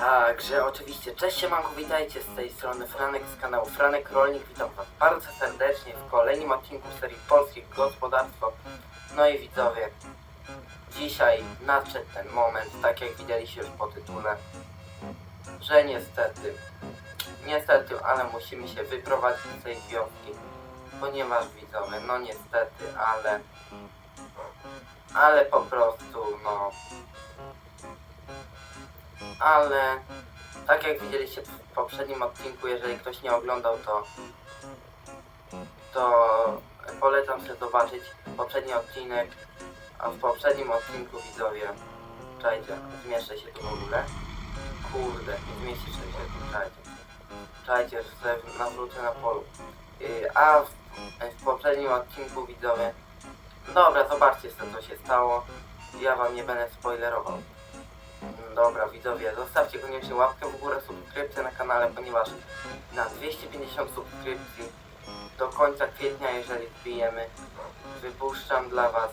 Także oczywiście, cześć siemanko, witajcie z tej strony Franek z kanału Franek Rolnik. Witam was bardzo serdecznie w kolejnym odcinku serii Polskich Gospodarstwo. No i widzowie, dzisiaj nadszedł ten moment, tak jak widzieliście już po tytule, że niestety, niestety, ale musimy się wyprowadzić z tej wioski, ponieważ widzowie, no niestety, ale, ale po prostu, no, ale tak jak widzieliście w poprzednim odcinku, jeżeli ktoś nie oglądał, to to polecam sobie zobaczyć poprzedni odcinek, a w poprzednim odcinku widzowie, czajcie, zmieszczę się tu w ogóle, kurde, nie zmieści się tu, czajcie, czajcie, że sobie nawrócę na polu, yy, a w, w poprzednim odcinku widzowie, dobra, zobaczcie co się stało, ja wam nie będę spoilerował. Dobra, widzowie, zostawcie koniecznie łapkę w górę, subskrypcję na kanale, ponieważ na 250 subskrypcji do końca kwietnia, jeżeli wbijemy, wypuszczam dla Was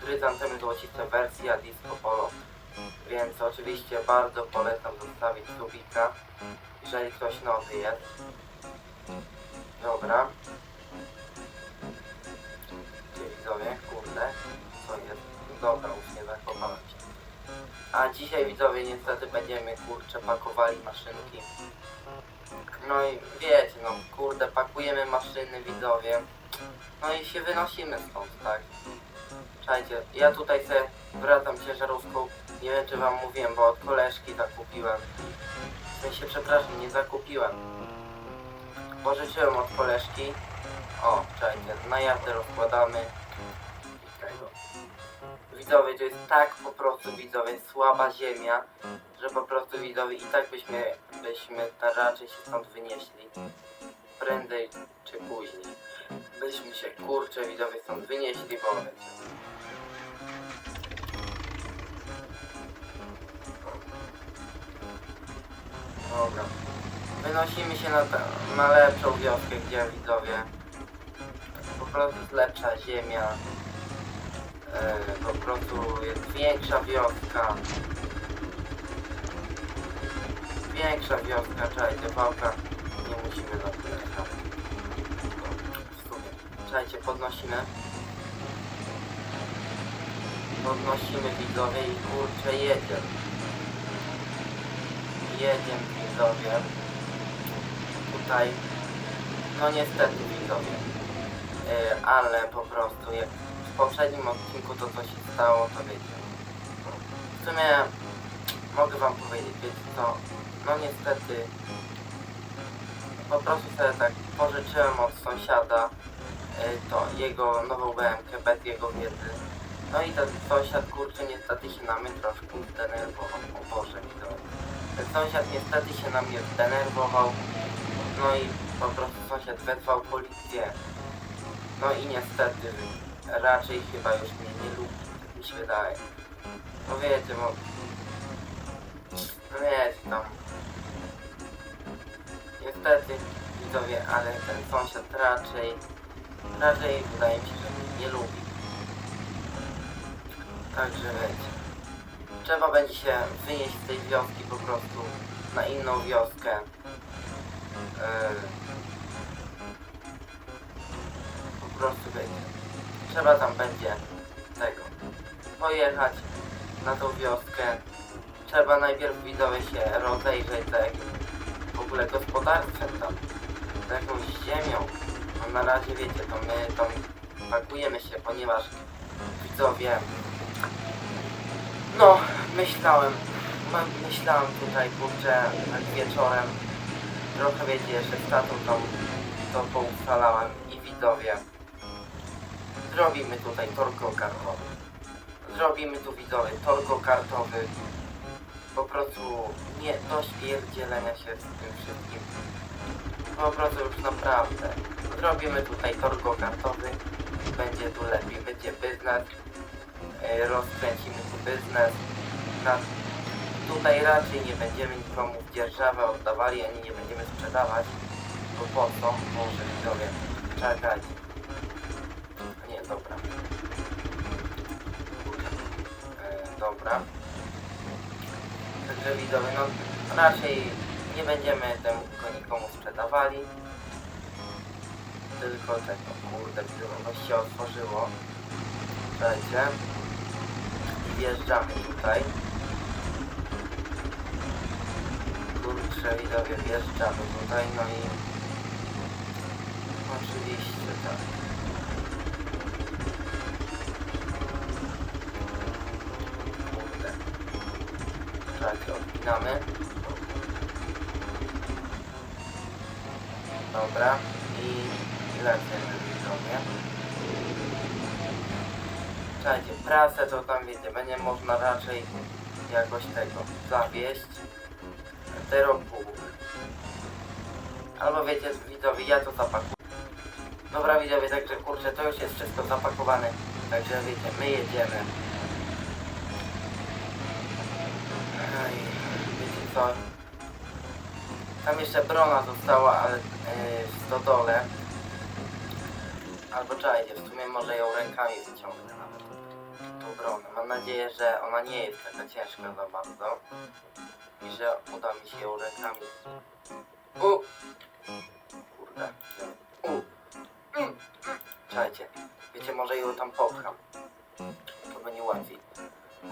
chryzantemy złociste wersja Disco Polo. Więc oczywiście bardzo polecam zostawić subika, jeżeli ktoś nowy jest. Dobra. Dzisiaj widzowie niestety będziemy kurczę pakowali maszynki. No i wiecie, no kurde, pakujemy maszyny widzowie. No i się wynosimy stąd, tak? Słuchajcie, ja tutaj se wracam ciężarówką. Nie wiem czy wam mówiłem, bo od koleżki zakupiłem. W sensie przepraszam, nie zakupiłem. Pożyczyłem od koleżki. O, czekajcie, na jazdę rozkładamy. Widzowie, to jest tak po prostu widzowie, słaba ziemia, że po prostu widzowie i tak byśmy, byśmy ta raczej się stąd wynieśli. Prędzej czy później. Byśmy się kurczę widzowie stąd wynieśli, bo. Dobra. Wynosimy się na, na lepszą wioskę, gdzie widzowie po prostu jest lepsza ziemia, po prostu jest większa wioska. Większa wioska, czekajcie, pałka, nie musimy na sumie. Czekajcie, podnosimy. Podnosimy widzowie i kurczę jedzie. Jedziemy widzowie. Tutaj, no niestety widzowie. E, ale po prostu jak poprzednim odcinku to co się stało, to wiecie. W sumie mogę wam powiedzieć, wiecie co, no niestety po prostu sobie tak pożyczyłem od sąsiada y, to jego nową BMK bez jego wiedzy. No i ten sąsiad kurczę niestety się na mnie troszkę zdenerwował. O Boże mi to. Ten sąsiad niestety się na mnie zdenerwował. No i po prostu sąsiad wezwał policję. No i niestety raczej chyba już mnie nie lubi, tak mi się wydaje. No wiecie, bo... No wiecie, tam... Niestety, widzowie, ale ten sąsiad raczej... Raczej wydaje mi się, że mnie nie lubi. Także wiecie. Trzeba będzie się wynieść z tej wioski po prostu na inną wioskę. Yy, po prostu wiecie. Trzeba tam będzie tego pojechać na tą wioskę. Trzeba najpierw widzowie się rozejrzeć za jakimś w ogóle gospodarstwem tam, za jakąś ziemią. No na razie wiecie, to my tam pakujemy się, ponieważ widzowie no myślałem my- myślałem tutaj kurczę tak wieczorem trochę wiecie, jeszcze z tatą tą to poustalałem i widzowie Zrobimy tutaj tor kartowy. Zrobimy tu widzowie tor kartowy. Po prostu nie dość pierdzielenia się z tym wszystkim. Po prostu już naprawdę. Zrobimy tutaj tor kartowy. Będzie tu lepiej, będzie biznes. E, Rozkręcimy tu biznes. Na, tutaj raczej nie będziemy nikomu dzierżawę oddawali, ani nie będziemy sprzedawać. Bo po co? Może widzowie. Czekajcie. Dobra. Dobra. Także widzowie, no raczej nie będziemy temu nikomu sprzedawali. Tylko tego, kurde, ono się otworzyło. Słuchajcie. I wjeżdżamy tutaj. Kurczę, widzowie, wjeżdżamy tutaj, no i... Oczywiście, tak. Kurde. Odpinamy. Dobra. I lecimy widzowie. Czekajcie, prasę to tam wiecie, będzie można raczej jakoś tego zawieść. Teropół. Albo wiecie, widzowie, ja to zapakuję. Dobra widzowie, także kurczę, to już jest wszystko zapakowane. Także wiecie, my jedziemy. Tam jeszcze brona została, ale yy, w stodole. Albo czekajcie, w sumie może ją rękami wyciągnę nawet. Tą bronę. Mam nadzieję, że ona nie jest taka ciężka za bardzo. I że uda mi się ją rękami. U! Kurde. U! Mm. Czekajcie. Wiecie, może ją tam popcham. To będzie łatwiej. U.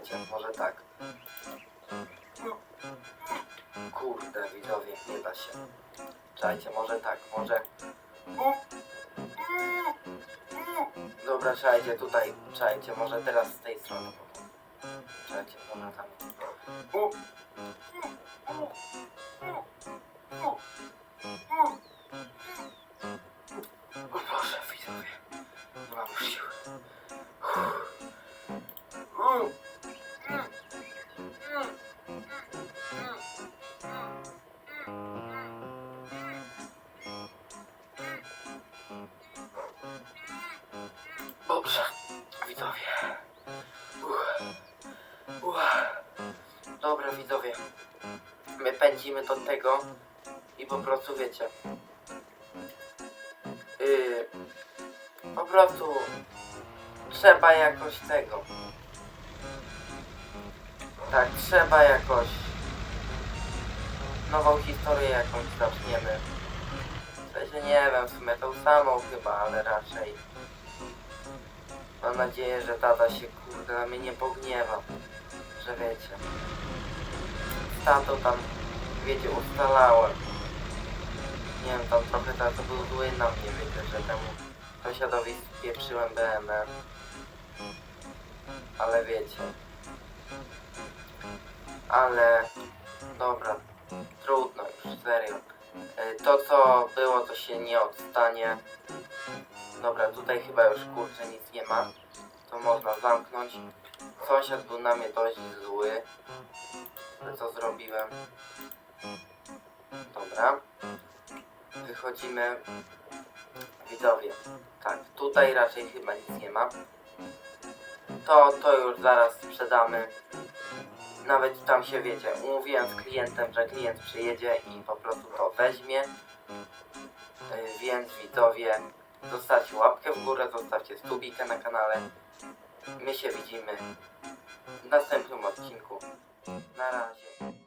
Czekajcie, może tak. Kurde, widzowie, nie da się. Czekajcie, może tak, może... Dobra, czekajcie, tutaj, czekajcie, może teraz z tej strony. Czekajcie, ona tam... O widzowie. Uch. Uch. Dobra, widzowie. My pędzimy do tego i po prostu wiecie. Yy, po prostu trzeba jakoś tego. Tak, trzeba jakoś nową historię jakąś zaczniemy. W sensie nie wiem, w sumie tą samą chyba, ale raczej. Mam nadzieję, że tata się kurde na mnie nie pogniewa. Że wiecie. Z tam, wiecie, ustalałem. Nie wiem, tam trochę tato był zły na mnie, wiecie, że temu sąsiadowi spieprzyłem BMW. Ale wiecie. Ale dobra, trudno już, serio. E, To co było, to się nie odstanie. Dobra, tutaj chyba już kurczę nic nie ma. To można zamknąć. Sąsiad był na mnie dość zły. Co zrobiłem? Dobra. Wychodzimy. Widzowie. Tak, tutaj raczej chyba nic nie ma. To, to już zaraz sprzedamy. Nawet tam się wiecie, umówiłem z klientem, że klient przyjedzie i po prostu to weźmie. Yy, Więc widzowie, zostawcie łapkę w górę, zostawcie subikę na kanale. My się widzimy w następnym odcinku. Na razie.